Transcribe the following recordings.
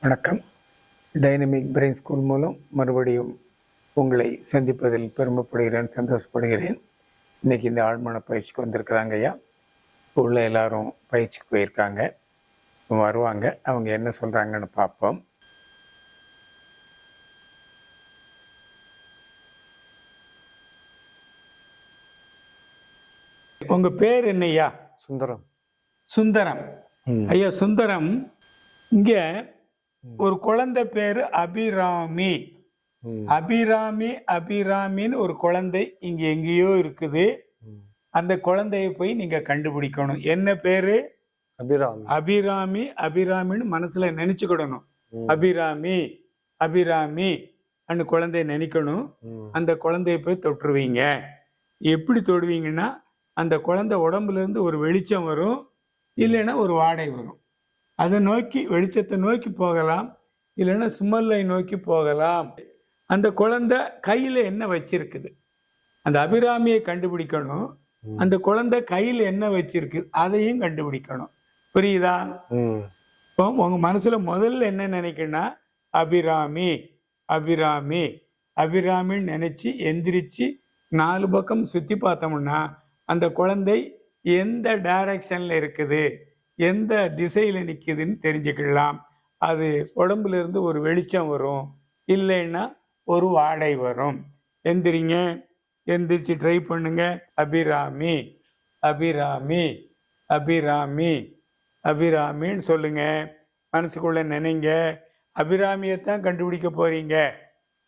வணக்கம். Dynamic brain school மூலம் மறுபடியும் உங்களை சந்திப்பதில் பெருமைப்படுகிறேன் சந்தோஷப்படுகிறேன். இன்னைக்கு இந்த ஆழ்மன பயிற்சிக்கு வந்திருக்கிறாங்க ஐயா. உள்ள எல்லாரும் பயிற்சிக்கு போயிருக்காங்க. வருவாங்க. அவங்க என்ன சொல்கிறாங்கன்னு பார்ப்போம். உங்க பேர் என்னய்யா சுந்தரம். சுந்தரம். ஐயா சுந்தரம் இங்க ஒரு குழந்தை பேரு அபிராமி. அபிராமி அபிராமின்னு ஒரு குழந்தை இங்க எங்கேயோ இருக்குது. அந்த குழந்தைய போய் நீங்க கண்டுபிடிக்கணும். என்ன பேரு? அபிராமி. அபிராமி அபிராமின்னு மனசுல நினைச்சுக்கிடணும். அபிராமி அபிராமி அந்த குழந்தைய நினைக்கணும். அந்த குழந்தைய போய் தொட்டுருவீங்க. எப்படி தொடுவீங்கன்னா அந்த குழந்தை உடம்புல இருந்து ஒரு வெளிச்சம் வரும். இல்லைன்னா ஒரு வாடை வரும். அதை நோக்கி வெளிச்சத்தை நோக்கி போகலாம். இல்லைன்னா சுமல்லை நோக்கி போகலாம். அந்த குழந்தை கையில என்ன வச்சிருக்குது? அந்த அபிராமியை கண்டுபிடிக்கணும். அந்த குழந்தை கையில என்ன வச்சிருக்கு? அதையும் கண்டுபிடிக்கணும். புரியுதா. இப்போ உங்க மனசுல முதல்ல என்ன நினைக்கணும்னா அபிராமி அபிராமி அபிராமின்னு நினைச்சு எந்திரிச்சு நாலு பக்கம் சுத்தி பார்த்தோம்னா அந்த குழந்தை எந்த டைரக்ஷன்ல இருக்குது? எந்த திசையில் நிற்கிதுன்னு தெரிஞ்சுக்கலாம் அது உடம்புலேருந்து ஒரு வெளிச்சம் வரும். இல்லைன்னா ஒரு வாடை வரும். எந்திரிங்க. எந்திரிச்சு ட்ரை பண்ணுங்க. அபிராமி. அபிராமி. அபிராமி. அபிராமின்னு சொல்லுங்க. மனசுக்குள்ள நினைங்க. அபிராமியைத்தான் கண்டுபிடிக்க போறீங்க.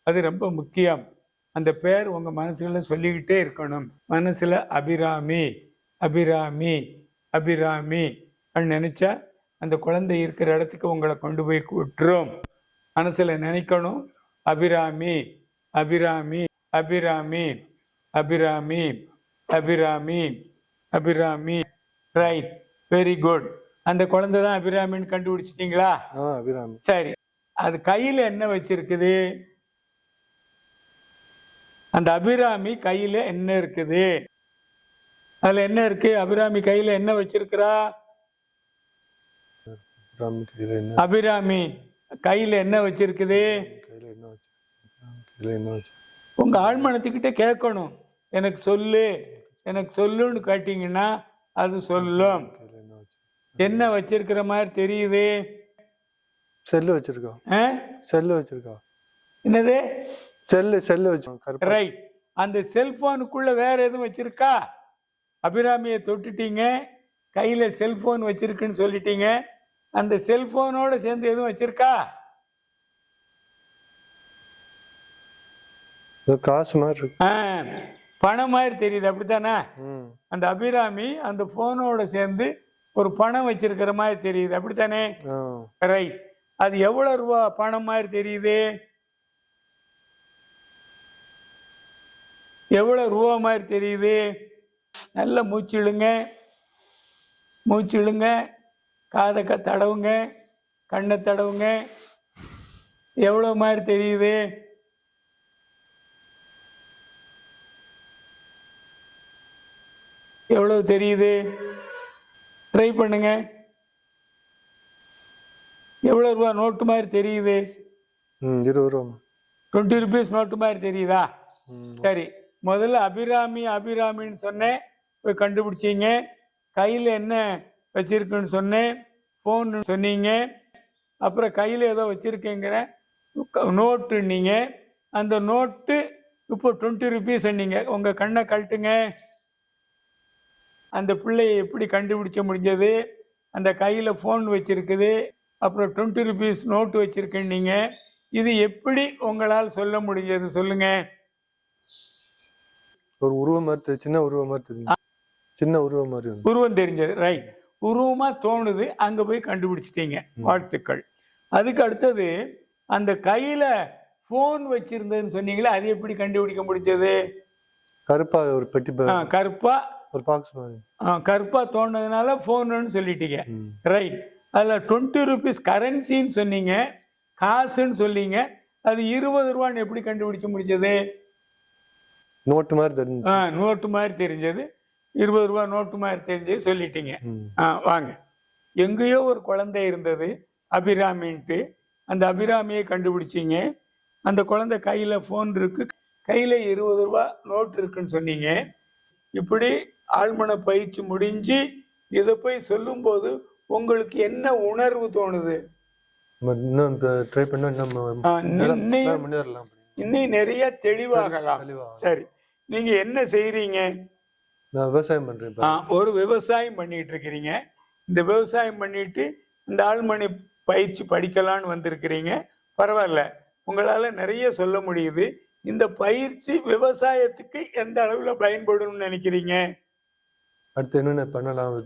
அது ரொம்ப முக்கியம். அந்த பேர் உங்க மனசுல சொல்லிக்கிட்டே இருக்கணும். மனசுல அபிராமி. அபிராமி. அபிராமி. நினைச்சா அந்த குழந்தை இருக்கிற இடத்துக்கு உங்களை கொண்டு போய் விட்டுரும் மனசுல நினைக்கணும் Abirami Abirami Abirami Abirami Abirami Abirami. Right very good அந்த குழந்தை தான் அபிராமின்னு கண்டுபிடிச்சிட்டீங்களா? ஆ அபிராமி. சரி. அது கையில என்ன வச்சிருக்குது? அந்த அபிராமி கையில என்ன இருக்குது? அதுல என்ன இருக்கு? அபிராமி கையில என்ன வச்சிருக்கிறா? அபிராமி கையில என்ன அபிராமி கையில என்ன வச்சிருக்குது? கையில என்ன வச்சு அபிராமி கையில என்ன வச்சு உங்க ஆழ்மனத்துக்கிட்ட கேட்கணும். எனக்கு சொல்லு. எனக்கு சொல்லுன்னு கேட்டீங்கன்னா அது சொல்லும். என்ன வச்சு என்ன வச்சிருக்கிற மாதிரி தெரியுது? செல்லு வச்சிருக்கோம்? செல்லு வச்சிருக்கோம். என்னது? செல்லு செல்லு வச்சு கருப்பா. ரைட் அந்த செல்போனுக்குள்ள வேற எதுவும் வச்சிருக்கா? அபிராமியை தொட்டுட்டீங்க. கையில செல்போன் வச்சிருக்குன்னு சொல்லிட்டீங்க. அந்த செல்போனோட சேர்ந்து எதுவும் வச்சிருக்கா? காசு மாதிரி பணம் மாதிரி தெரியுது அப்படித்தானே? அந்த அபிராமி அந்த போனோட சேர்ந்து ஒரு பணம் வச்சிருக்கிற மாதிரி தெரியுது அப்படித்தானே? ரைட் அது எவ்வளவு ரூபா பணம் மாதிரி தெரியுது? எவ்வளவு ரூபா மாதிரி தெரியுது? நல்ல மூச்சு இழுங்க. மூச்சு இழுங்க. காதை க தடவுங்க கண்ணை தடவுங்க. எவ்வளவு மாதிரி தெரியுது? எவ்வளவு தெரியுது? ட்ரை பண்ணுங்க. எவ்வளவு ரூபா நோட்டு மாதிரி தெரியுது? ம் இருபது ரூபா. டுவெண்ட்டி ருபீஸ் நோட்டு மாதிரி தெரியுதா? சரி. முதல்ல அபிராமி அபிராமின்னு சொன்னேன். போய் கண்டுபிடிச்சீங்க. கையில் என்ன வச்சிருக்குன்னு சொன்னேன். ஃபோன் சொன்னீங்க. அப்புறம் கையில் ஏதோ வச்சிருக்கேங்கிற நோட்டுன்னீங்க. அந்த நோட்டு இப்போ டுவெண்ட்டி ருபீஸ் சொன்னீங்க. உங்கள் கண்ணை கழட்டுங்க. அந்த பிள்ளையை எப்படி கண்டுபிடிச்ச முடிஞ்சது? அந்த கையில் ஃபோன் வச்சிருக்குது. அப்புறம் டுவெண்ட்டி ருபீஸ் நோட்டு வச்சிருக்கேன்னீங்க. இது எப்படி உங்களால் சொல்ல முடிஞ்சது சொல்லுங்க. ஒரு உருவம் மாதிரி சின்ன உருவம் மாதிரி சின்ன உருவம் மாதிரி உருவம் தெரிஞ்சது. ரைட் உருவமா தோணுது அங்க போய் கண்டுபிடிச்சிட்டீங்க. வாழ்த்துக்கள். அதுக்கு அடுத்தது அந்த கையில போன் வச்சிருந்ததுன்னு சொன்னீங்களே அது எப்படி கண்டுபிடிக்க முடிஞ்சது? கருப்பா ஒரு பெட்டி கருப்பா. ஒரு பாக்ஸ் கருப்பா தோணுனதுனால போன்னு சொல்லிட்டீங்க. ரைட் அதுல டுவெண்ட்டி ருபீஸ் கரன்சின்னு சொன்னீங்க காசுன்னு சொன்னீங்க அது இருபது ரூபான்னு எப்படி கண்டுபிடிக்க முடிஞ்சது? நோட்டு மாதிரி தெரிஞ்சு ஆ, நோட்டு மாதிரி தெரிஞ்சது. இருபது ரூபா நோட்டு மாதிரி தெரிஞ்சது சொல்லிட்டீங்க. வாங்க. எங்கேயோ ஒரு குழந்தை இருந்தது அபிராமின்ட்டு. அந்த அபிராமியை கண்டுபிடிச்சீங்க. அந்த குழந்தை கையில் ஃபோன் இருக்கு. கையில் இருபது ரூபா நோட் இருக்குன்னு சொன்னீங்க. இப்படி ஆழ்மன பயிற்சி முடிஞ்சு இதை போய் சொல்லும்போது உங்களுக்கு என்ன உணர்வு தோணுது? இன்னும் நிறைய தெளிவாகலாம். தெளிவா சரி. நீங்க என்ன செய்றீங்க? நான் விவசாயம். ஆ, ஒரு விவசாயம் பண்ணிட்டு இருக்கிறீங்க இந்த விவசாயம் பண்ணிட்டு இந்த ஆழ்மணி பயிற்சி படிக்கலான்னு வந்திருக்கிறீங்க. பரவாயில்ல. உங்களால நிறைய சொல்ல முடியுது. இந்த பயிற்சி விவசாயத்துக்கு எந்த அளவுல பயன்படும்னு நினைக்கிறீங்க? அடுத்து என்னென்ன பண்ணலாம்?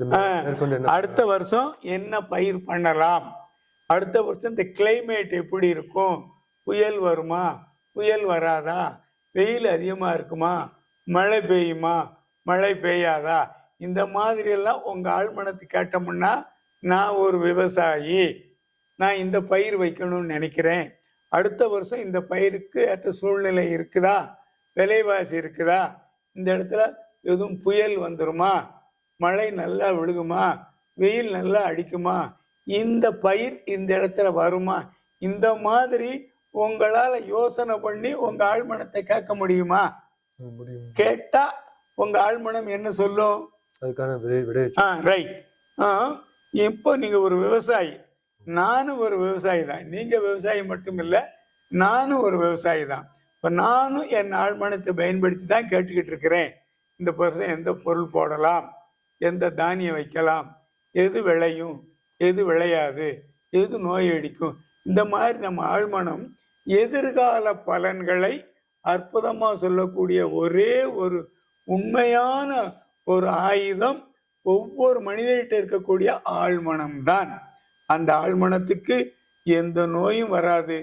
அடுத்த வருஷம் என்ன பயிர் பண்ணலாம்? அடுத்த வருஷம் இந்த கிளைமேட் எப்படி இருக்கும்? புயல் வருமா? புயல் வராதா? வெயில் அதிகமா இருக்குமா? மழை பெய்யுமா? மழை பெய்யாதா? இந்த மாதிரி எல்லாம் உங்க ஆழ்மனத்து கேட்டோம்னா நான் ஒரு விவசாயி. நான் இந்த பயிர் வைக்கணும்னு நினைக்கிறேன். அடுத்த வருஷம் இந்த பயிருக்கு ஏற்ற சூழ்நிலை இருக்குதா? விலைவாசி இருக்குதா? இந்த இடத்துல எதுவும் புயல் வந்துருமா? மழை நல்லா விழுகுமா? வெயில் நல்லா அடிக்குமா? இந்த பயிர் இந்த இடத்துல வருமா? இந்த மாதிரி உங்களால யோசனை பண்ணி உங்க ஆழ்மனத்தை கேட்க முடியுமா? ம், முடியும். கேட்டா உங்க ஆழ்மனம் என்ன சொல்லும் அதுக்கான ரைட் ஆ இப்போ நீங்க ஒரு விவசாயி. நானும் ஒரு விவசாயி தான். நீங்க விவசாயி மட்டும் இல்லை நானும் ஒரு விவசாயி தான். இப்போ நானும் என் ஆழ்மனத்தை பயன்படுத்தி தான் கேட்டுக்கிட்டு இருக்கிறேன். இந்த வருஷம் எந்த பொருள் போடலாம்? எந்த தானியம் வைக்கலாம்? எது விளையும்? எது விளையாது? எது நோய் அடிக்கும்? இந்த மாதிரி நம்ம ஆழ்மனம் எதிர்கால பலன்களை அற்புதமா சொல்லக்கூடிய ஒரே ஒரு உண்மையான ஒரு ஆயுதம் ஒவ்வொரு மனிதர்கிட்ட இருக்கக்கூடிய ஆழ்மனம் தான் அந்த ஆழ்மனத்துக்கு எந்த நோயும் வராது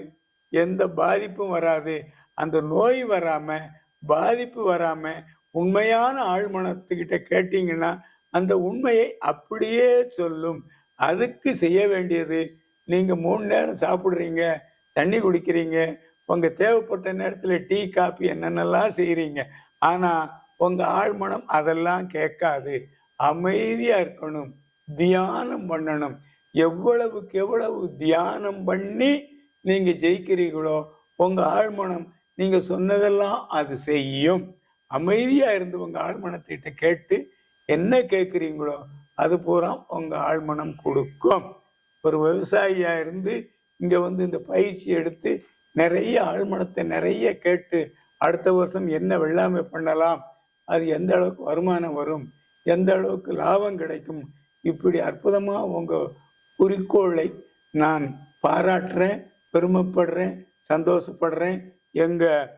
எந்த பாதிப்பும் வராது. அந்த நோய் வராம பாதிப்பு வராம உண்மையான ஆழ்மனத்துக்கிட்ட கேட்டீங்கன்னா அந்த உண்மையை அப்படியே சொல்லும். அதுக்கு செய்ய வேண்டியது நீங்க மூணு நேரம் சாப்பிடுறீங்க தண்ணி குடிக்கிறீங்க உங்க தேவைப்பட்ட நேரத்துல டீ காஃபி என்னென்னலாம் செய்யறீங்க ஆனா உங்க ஆழ்மனம் அதெல்லாம் கேட்காது. அமைதியா இருக்கணும். தியானம் பண்ணணும். எவ்வளவுக்கு எவ்வளவு தியானம் பண்ணி நீங்க ஜெயிக்கிறீங்களோ உங்க ஆழ்மனம் நீங்க சொன்னதெல்லாம் அது செய்யும். அமைதியா இருந்து உங்க ஆழ்மனத்திட்ட கேட்டு என்ன கேட்குறீங்களோ அது பூரா உங்க ஆழ்மனம் கொடுக்கும். ஒரு விவசாயியா இருந்து இங்க வந்து இந்த பயிற்சி எடுத்து நிறைய ஆழ்மனத்தை நிறைய கேட்டு அடுத்த வருஷம் என்ன வெள்ளாமை பண்ணலாம் அது எந்த அளவுக்கு வருமானம் வரும் எந்த அளவுக்கு லாபம் கிடைக்கும் இப்படி அற்புதமாக உங்கள் குறிக்கோளை நான் பாராட்டுறேன் பெருமைப்படுறேன் சந்தோஷப்படுறேன். எங்கள்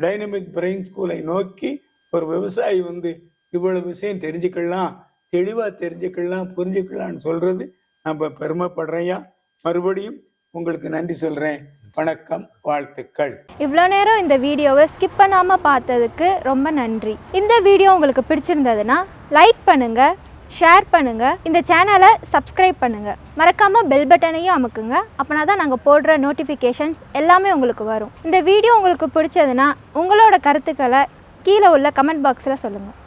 டைனமிக் பிரெயின் ஸ்கூலை நோக்கி ஒரு விவசாயி வந்து இவ்வளவு விஷயம் தெரிஞ்சுக்கலாம் தெளிவாக தெரிஞ்சுக்கலாம் புரிஞ்சுக்கலாம்னு சொல்கிறது நம்ம பெருமைப்படுறையா மறுபடியும் உங்களுக்கு நன்றி சொல்கிறேன் வணக்கம் வாழ்த்துக்கள். இவ்வளோ நேரம் இந்த வீடியோவை ஸ்கிப் பண்ணாமல் பார்த்ததுக்கு ரொம்ப நன்றி. இந்த வீடியோ உங்களுக்கு பிடிச்சிருந்ததுன்னா லைக் பண்ணுங்கள் ஷேர் பண்ணுங்கள் இந்த சேனலை சப்ஸ்கிரைப் பண்ணுங்கள் மறக்காமல் பெல் பட்டனையும் அமுக்குங்க. அப்போனா தான் நாங்கள் போடுற நோட்டிஃபிகேஷன்ஸ் எல்லாமே உங்களுக்கு வரும். இந்த வீடியோ உங்களுக்கு பிடிச்சதுன்னா உங்களோட கருத்துக்களை கீழே உள்ள கமெண்ட் பாக்ஸில் சொல்லுங்கள்